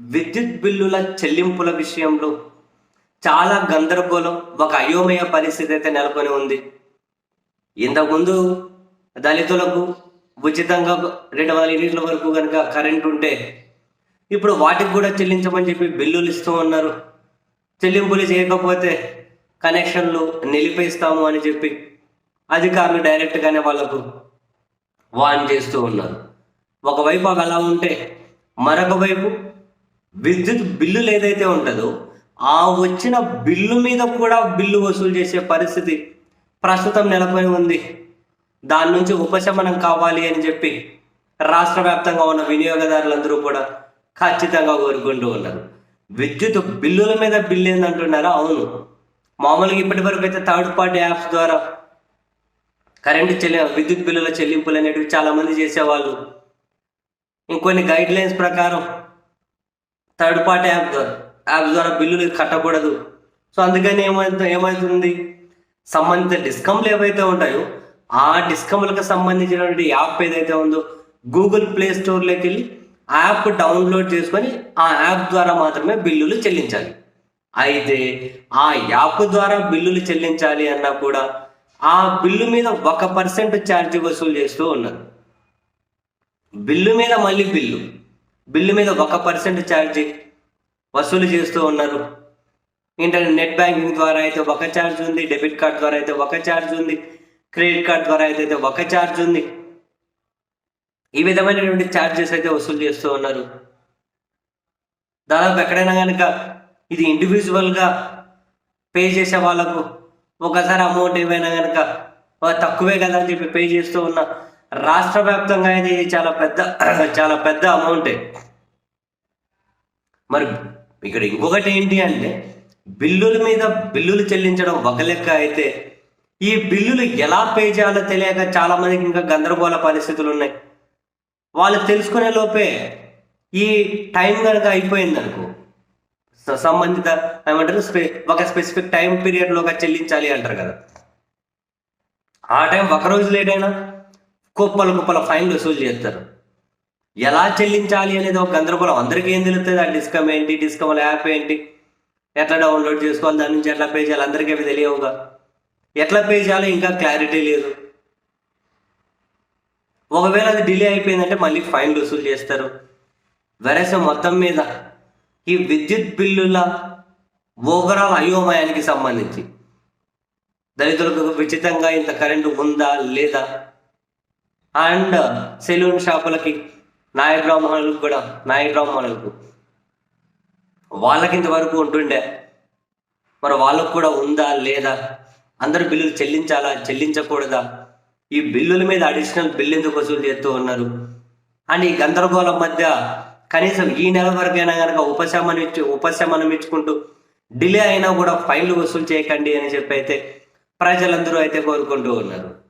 విద్యుత్ బిల్లుల చెల్లింపుల విషయంలో చాలా గందరగోళం ఒక అయోమయ పరిస్థితి అయితే నెలకొని ఉంది. ఇంతకుముందు దళితులకు ఉచితంగా రెండు వందల యూనిట్ల వరకు కనుక కరెంట్ ఉంటే ఇప్పుడు వాటికి కూడా చెల్లించమని చెప్పి బిల్లులు ఇస్తూ ఉన్నారు. చెల్లింపులు చేయకపోతే కనెక్షన్లు నిలిపేస్తాము అని చెప్పి అధికారులు డైరెక్ట్గానే వాళ్ళకు వాన్ చేస్తూ ఉన్నారు. ఒకవైపు అవి అలా ఉంటే మరొక వైపు విద్యుత్ బిల్లులు ఏదైతే ఉంటుందో ఆ వచ్చిన బిల్లు మీద కూడా బిల్లు వసూలు చేసే పరిస్థితి ప్రస్తుతం నెలకొని ఉంది. దాని నుంచి ఉపశమనం కావాలి అని చెప్పి రాష్ట్ర వ్యాప్తంగా ఉన్న వినియోగదారులందరూ కూడా ఖచ్చితంగా కోరుకుంటూ ఉన్నారు. విద్యుత్ బిల్లుల మీద బిల్లు ఏందంటున్నారా అవును. మామూలుగా ఇప్పటి వరకు అయితే థర్డ్ పార్టీ యాప్స్ ద్వారా కరెంటు చెల్లి విద్యుత్ బిల్లుల చెల్లింపులు అనేటివి చాలామంది చేసేవాళ్ళు. ఇంకొన్ని గైడ్ లైన్స్ ప్రకారం థర్డ్ పార్టీ యాప్ ద్వారా యాప్ ద్వారా బిల్లులు కట్టకూడదు. సో అందుకని ఏమవుతుంది ఏమవుతుంది సంబంధిత డిస్కౌంట్లు ఏవైతే ఉంటాయో ఆ డిస్కౌంట్లకు సంబంధించినటువంటి యాప్ ఏదైతే ఉందో గూగుల్ ప్లే స్టోర్లోకి వెళ్ళి ఆ యాప్ డౌన్లోడ్ చేసుకొని ఆ యాప్ ద్వారా మాత్రమే బిల్లులు చెల్లించాలి. అయితే ఆ యాప్ ద్వారా బిల్లులు చెల్లించాలి అన్నా కూడా ఆ బిల్లు మీద ఒక పర్సెంట్ ఛార్జ్ వసూలు చేస్తూ ఉన్నారు. బిల్లు మీద మళ్ళీ బిల్లు. బిల్లు మీద ఒక పర్సెంట్ ఛార్జ్ వసూలు చేస్తూ ఉన్నారు. ఏంటంటే నెట్ బ్యాంకింగ్ ద్వారా అయితే ఒక ఛార్జ్ ఉంది డెబిట్ కార్డ్ ద్వారా అయితే ఒక ఛార్జ్ ఉంది క్రెడిట్ కార్డ్ ద్వారా అయితే ఒక ఛార్జ్ ఉంది. ఈ విధమైనటువంటి ఛార్జెస్ అయితే వసూలు చేస్తూ ఉన్నారు. దాదాపు ఎక్కడైనా కనుక ఇది ఇండివిజువల్గా పే చేసే వాళ్ళకు ఒకసారి అమౌంట్ ఏమైనా కనుక తక్కువే కదా అని చెప్పి పే చేస్తూ ఉన్నా రాష్ట్ర వ్యాప్తంగా అయితే ఇది చాలా పెద్ద చాలా పెద్ద అమౌంటే మరి ఇక్కడ ఇంకొకటి ఏంటి అంటే బిల్లుల మీద బిల్లులు చెల్లించడం ఒక లెక్క అయితే ఈ బిల్లులు ఎలా పే చేయాలో తెలియక చాలా మందికి ఇంకా గందరగోళ పరిస్థితులు ఉన్నాయి. వాళ్ళు తెలుసుకునే లోపే ఈ టైం కనుక అయిపోయింది అనుకో సంబంధిత ఏమంటారు స్పె ఒక స్పెసిఫిక్ టైం పీరియడ్లోగా చెల్లించాలి అంటారు కదా. ఆ టైం ఒక రోజు లేట్ అయినా కుప్పలు కుప్పల ఫైన్లు వసూలు చేస్తారు. ఎలా చెల్లించాలి అనేది ఒక గందరగోళం. అందరికీ ఏం తెలుస్తుంది ఆ డిస్కమ్ ఏంటి? డిస్కమ్ యాప్ ఏంటి? ఎట్లా డౌన్లోడ్ చేసుకోవాలి? దాని నుంచి ఎట్లా పే చేయాలి? అందరికీ అవి తెలియవుగా. ఎట్లా పే చేయాలో ఇంకా క్లారిటీ లేదు. ఒకవేళ అది డిలే అయిపోయిందంటే మళ్ళీ ఫైన్లు వసూలు చేస్తారు. వెరస మొత్తం మీద ఈ విద్యుత్ బిల్లుల ఓవరాల్ అయోమయానికి సంబంధించి దళితులకు ఉచితంగా ఇంత కరెంటు ఉందా లేదా అండ్ సెలూన్ షాపులకి నాయ బ్రాహ్మణులకు కూడా నాయ బ్రాహ్మణులకు వాళ్ళకి ఇంతవరకు ఉంటుండే. మరి వాళ్ళకు కూడా ఉందా లేదా? అందరు బిల్లులు చెల్లించాలా చెల్లించకూడదా? ఈ బిల్లుల మీద అడిషనల్ బిల్లు ఎందుకు వసూలు చేస్తూ ఉన్నారు? అండ్ ఈ గందరగోళం మధ్య కనీసం ఈ నెల వరకైనా కనుక ఉపశమనం ఇచ్చి ఉపశమనం ఇచ్చుకుంటూ డిలే అయినా కూడా ఫైన్లు వసూలు చేయకండి అని చెప్పి అయితే ప్రజలందరూ అయితే కోరుకుంటూ ఉన్నారు.